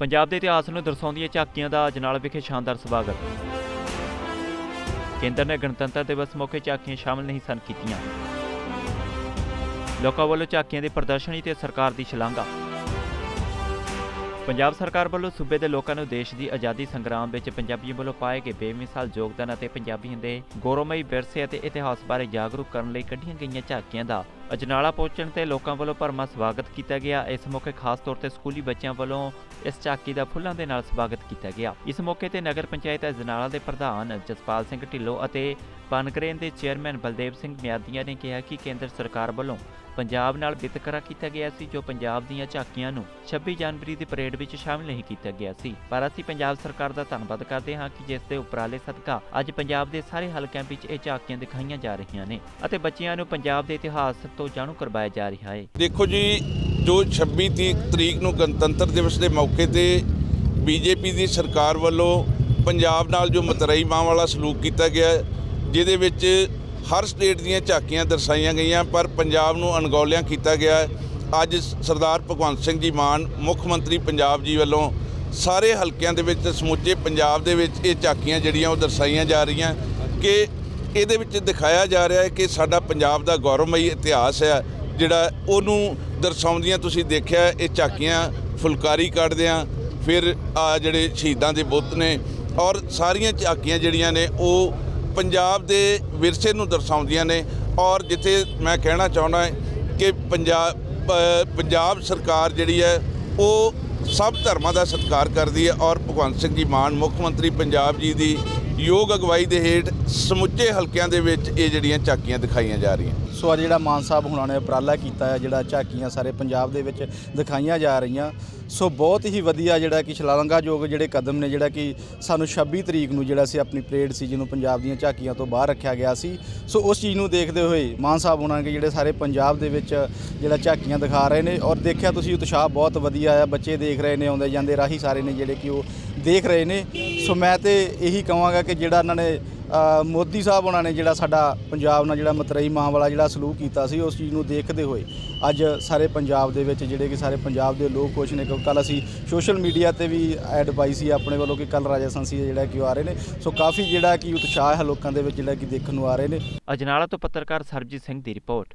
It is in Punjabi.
ਪੰਜਾਬ ਦੇ ਇਤਿਹਾਸ ਨੂੰ ਦਰਸਾਉਂਦੀਆਂ ਝਾਕੀਆਂ ਦਾ ਅਜਨਾਲ ਵਿਖੇ ਸ਼ਾਨਦਾਰ ਸਵਾਗਤ। ਕੇਂਦਰ ਨੇ ਗਣਤੰਤਰ ਦਿਵਸ ਮੌਕੇ ਝਾਕੀਆਂ ਸ਼ਾਮਲ ਨਹੀਂ ਸਨ ਕੀਤੀਆਂ। ਲੋਕਾਂ ਵੱਲੋਂ ਝਾਕੀਆਂ ਦੀ ਪ੍ਰਦਰਸ਼ਨੀ ਤੇ ਸਰਕਾਰ ਦੀ ਸ਼ਲਾਘਾ ਪੰਜਾਬ ਸਰਕਾਰ ਵੱਲੋਂ ਸੂਬੇ ਦੇ ਲੋਕਾਂ ਨੂੰ ਦੇਸ਼ ਦੀ ਆਜ਼ਾਦੀ ਸੰਗਰਾਮ ਵਿੱਚ ਪੰਜਾਬੀਆਂ ਵੱਲੋਂ ਪਾਏ ਗਏ ਬੇਮਿਸਾਲ ਯੋਗਦਾਨ ਅਤੇ ਪੰਜਾਬੀਆਂ ਦੇ ਗੌਰਵਮਈ ਵਿਰਸੇ ਅਤੇ ਇਤਿਹਾਸ ਬਾਰੇ ਜਾਗਰੂਕ ਕਰਨ ਲਈ ਕੱਢੀਆਂ ਗਈਆਂ ਝਾਕੀਆਂ ਦਾ ਅਜਨਾਲਾ ਪਹੁੰਚਣ ਤੇ ਲੋਕਾਂ ਵੱਲੋਂ ਭਰਮਾ ਸਵਾਗਤ ਕੀਤਾ ਗਿਆ। ਇਸ ਮੌਕੇ ਖਾਸ ਤੌਰ ਤੇ ਸਕੂਲੀ ਬੱਚਿਆਂ ਵੱਲੋਂ ਇਸ ਝਾਕੀ ਦਾ ਫੁੱਲਾਂ ਦੇ ਨਾਲ ਸਵਾਗਤ ਕੀਤਾ ਗਿਆ। ਇਸ ਮੌਕੇ ਤੇ ਨਗਰ ਪੰਚਾਇਤ ਅਜਨਾਲਾ ਦੇ ਪ੍ਰਧਾਨ ਜਸਪਾਲ ਸਿੰਘ ਢਿੱਲੋਂ ਅਤੇ ਪਨਗਰੇਨ ਦੇ ਚੇਅਰਮੈਨ ਬਲਦੇਵ ਸਿੰਘ ਮਿਆਦੀਆਂ ਨੇ ਕਿਹਾ ਕਿ ਕੇਂਦਰ ਸਰਕਾਰ ਵੱਲੋਂ ਪੰਜਾਬ ਨਾਲ ਵਿਤਕਰਾ ਕੀਤਾ ਗਿਆ ਸੀ, ਜੋ ਪੰਜਾਬ ਦੀਆਂ ਝਾਕੀਆਂ ਨੂੰ 26 ਜਨਵਰੀ ਦੀ ਪਰੇਡ ਵਿੱਚ ਸ਼ਾਮਲ ਨਹੀਂ ਕੀਤਾ ਗਿਆ ਸੀ। ਪਰ ਅਸੀਂ ਪੰਜਾਬ ਸਰਕਾਰ ਦਾ ਧੰਨਵਾਦ ਕਰਦੇ ਹਾਂ ਕਿ ਜਿਸ ਦੇ ਉਪਰਾਲੇ ਸਦਕਾ ਅੱਜ ਪੰਜਾਬ ਦੇ ਸਾਰੇ ਹਲਕਿਆਂ ਵਿੱਚ ਇਹ ਝਾਕੀਆਂ ਦਿਖਾਈਆਂ ਜਾ ਰਹੀਆਂ ਨੇ ਅਤੇ ਬੱਚਿਆਂ ਨੂੰ ਪੰਜਾਬ ਦੇ ਇਤਿਹਾਸ ਤੋਂ ਜਾਣੂ ਕਰਵਾਇਆ ਜਾ ਰਿਹਾ ਹੈ। ਦੇਖੋ ਜੀ, ਜੋ 26 ਤਰੀਕ ਨੂੰ ਗਣਤੰਤਰ ਦਿਵਸ ਦੇ ਮੌਕੇ ਤੇ ਬੀਜੇਪੀ ਦੀ ਸਰਕਾਰ ਵੱਲੋਂ ਪੰਜਾਬ ਨਾਲ ਜੋ ਮਤਰਈ ਮਾਂ ਵਾਲਾ ਸਲੂਕ ਕੀਤਾ ਗਿਆ, ਜਿਹਦੇ ਵਿੱਚ ਹਰ ਸਟੇਟ ਦੀਆਂ ਝਾਕੀਆਂ ਦਰਸਾਈਆਂ ਗਈਆਂ, ਪਰ ਪੰਜਾਬ ਨੂੰ ਅਣਗੌਲਿਆਂ ਕੀਤਾ ਗਿਆ ਅੱਜ ਸਰਦਾਰ ਭਗਵੰਤ ਸਿੰਘ ਜੀ ਮਾਨ, ਮੁੱਖ ਮੰਤਰੀ ਪੰਜਾਬ ਜੀ ਵੱਲੋਂ ਸਾਰੇ ਹਲਕਿਆਂ ਦੇ ਵਿੱਚ, ਸਮੁੱਚੇ ਪੰਜਾਬ ਦੇ ਵਿੱਚ ਇਹ ਝਾਕੀਆਂ ਜਿਹੜੀਆਂ ਉਹ ਦਰਸਾਈਆਂ ਜਾ ਰਹੀਆਂ ਕਿ ਇਹਦੇ ਵਿੱਚ ਦਿਖਾਇਆ ਜਾ ਰਿਹਾ ਹੈ ਕਿ ਸਾਡਾ ਪੰਜਾਬ ਦਾ ਗੌਰਵਮਈ ਇਤਿਹਾਸ ਹੈ, ਜਿਹੜਾ ਉਹਨੂੰ ਦਰਸਾਉਂਦੀਆਂ ਤੁਸੀਂ ਦੇਖਿਆ, ਇਹ ਝਾਕੀਆਂ ਫੁਲਕਾਰੀ ਕੱਢਦਿਆਂ ਫਿਰ ਆ ਜਿਹੜੇ ਸ਼ਹੀਦਾਂ ਦੇ ਬੁੱਤ ਨੇ ਔਰ ਸਾਰੀਆਂ ਝਾਕੀਆਂ ਜਿਹੜੀਆਂ ਨੇ ਉਹ ਪੰਜਾਬ ਦੇ ਵਿਰਸੇ ਨੂੰ ਦਰਸਾਉਂਦੀਆਂ ਨੇ ਔਰ ਜਿੱਥੇ ਮੈਂ ਕਹਿਣਾ ਚਾਹੁੰਦਾ ਕਿ ਪੰਜਾਬ ਪੰਜਾਬ ਸਰਕਾਰ ਜਿਹੜੀ ਹੈ, ਉਹ ਸਭ ਧਰਮਾਂ ਦਾ ਸਤਿਕਾਰ ਕਰਦੀ ਹੈ ਔਰ ਭਗਵੰਤ ਸਿੰਘ ਜੀ ਮਾਨ, ਮੁੱਖ ਮੰਤਰੀ ਪੰਜਾਬ ਜੀ ਦੀ ਯੋਗ ਅਗਵਾਈ ਦੇ ਹੇਠ ਸਮੁੱਚੇ ਹਲਕਿਆਂ ਦੇ ਵਿੱਚ ਇਹ ਜਿਹੜੀਆਂ ਝਾਕੀਆਂ ਦਿਖਾਈਆਂ ਜਾ ਰਹੀਆਂ। ਸੋ ਅੱਜ ਜਿਹੜਾ ਮਾਨ ਸਾਹਿਬ ਹੁਣਾਂ ਨੇ ਉਪਰਾਲਾ ਕੀਤਾ ਹੈ, ਜਿਹੜਾ ਝਾਕੀਆਂ ਸਾਰੇ ਪੰਜਾਬ ਦੇ ਵਿੱਚ ਦਿਖਾਈਆਂ ਜਾ ਰਹੀਆਂ। ਸੋ ਬਹੁਤ ਹੀ ਵਧੀਆ ਜਿਹੜਾ ਕਿ ਸ਼ਲਾਘਾਯੋਗ ਜਿਹੜੇ ਕਦਮ ਨੇ, ਜਿਹੜਾ ਕਿ ਸਾਨੂੰ 26 ਤਰੀਕ ਨੂੰ ਜਿਹੜਾ ਸੀ ਆਪਣੀ ਪਰੇਡ ਸੀ, ਜਿਹਨੂੰ ਪੰਜਾਬ ਦੀਆਂ ਝਾਕੀਆਂ ਤੋਂ ਬਾਹਰ ਰੱਖਿਆ ਗਿਆ ਸੀ। ਸੋ ਉਸ ਚੀਜ਼ ਨੂੰ ਦੇਖਦੇ ਹੋਏ ਮਾਨ ਸਾਹਿਬ ਹੁਣਾਂ ਨੇ ਜਿਹੜੇ ਸਾਰੇ ਪੰਜਾਬ ਦੇ ਵਿੱਚ ਜਿਹੜਾ ਝਾਕੀਆਂ ਦਿਖਾ ਰਹੇ ਨੇ, ਔਰ ਦੇਖਿਆ ਤੁਸੀਂ ਉਤਸ਼ਾਹ ਬਹੁਤ ਵਧੀਆ ਆ, ਬੱਚੇ ਦੇਖ ਰਹੇ ਨੇ, ਆਉਂਦੇ ਜਾਂਦੇ ਰਾਹੀ ਸਾਰੇ ਨੇ ਜਿਹੜੇ ਕਿ ਉਹ ਦੇਖ ਰਹੇ ਨੇ। ਸੋ ਮੈਂ ਤੇ ਇਹੀ ਕਹਾਂਗਾ ਕਿ ਜਿਹੜਾ ਇਹਨਾਂ ਨੇ ਮੋਦੀ ਸਾਹਿਬ ਉਹਨਾਂ ਨੇ ਜਿਹੜਾ ਸਾਡਾ ਪੰਜਾਬ ਨਾਲ ਜਿਹੜਾ ਮਤਰਈ ਮਾਂ ਵਾਲਾ ਜਿਹੜਾ ਸਲੂਕ ਕੀਤਾ ਸੀ, ਉਸ ਚੀਜ਼ ਨੂੰ ਦੇਖਦੇ ਹੋਏ ਅੱਜ ਸਾਰੇ ਪੰਜਾਬ ਦੇ ਵਿੱਚ ਜਿਹੜੇ ਕਿ ਸਾਰੇ ਪੰਜਾਬ ਦੇ ਲੋਕ ਖੁਸ਼ ਨੇ ਕਿਉਂਕਿ ਕੱਲ ਅਸੀਂ ਸੋਸ਼ਲ ਮੀਡੀਆ ਤੇ ਵੀ ਐਡ ਪਾਈ ਸੀ ਆਪਣੇ ਵੱਲੋਂ ਕਿ ਕੱਲ ਰਾਜਾ ਸੰਸੀ ਜਿਹੜਾ ਕਿ ਉਹ ਆ ਰਹੇ ਨੇ। ਸੋ ਕਾਫੀ ਜਿਹੜਾ ਕਿ ਉਤਸ਼ਾਹ ਹੈ ਲੋਕਾਂ ਦੇ ਵਿੱਚ ਜਿਹੜਾ ਕਿ ਦੇਖਣ ਨੂੰ ਆ ਰਹੇ ਨੇ। ਅਜਨਾਲਾ ਤੋਂ ਪੱਤਰਕਾਰ ਸਰਬਜੀਤ ਸਿੰਘ ਦੀ ਰਿਪੋਰਟ।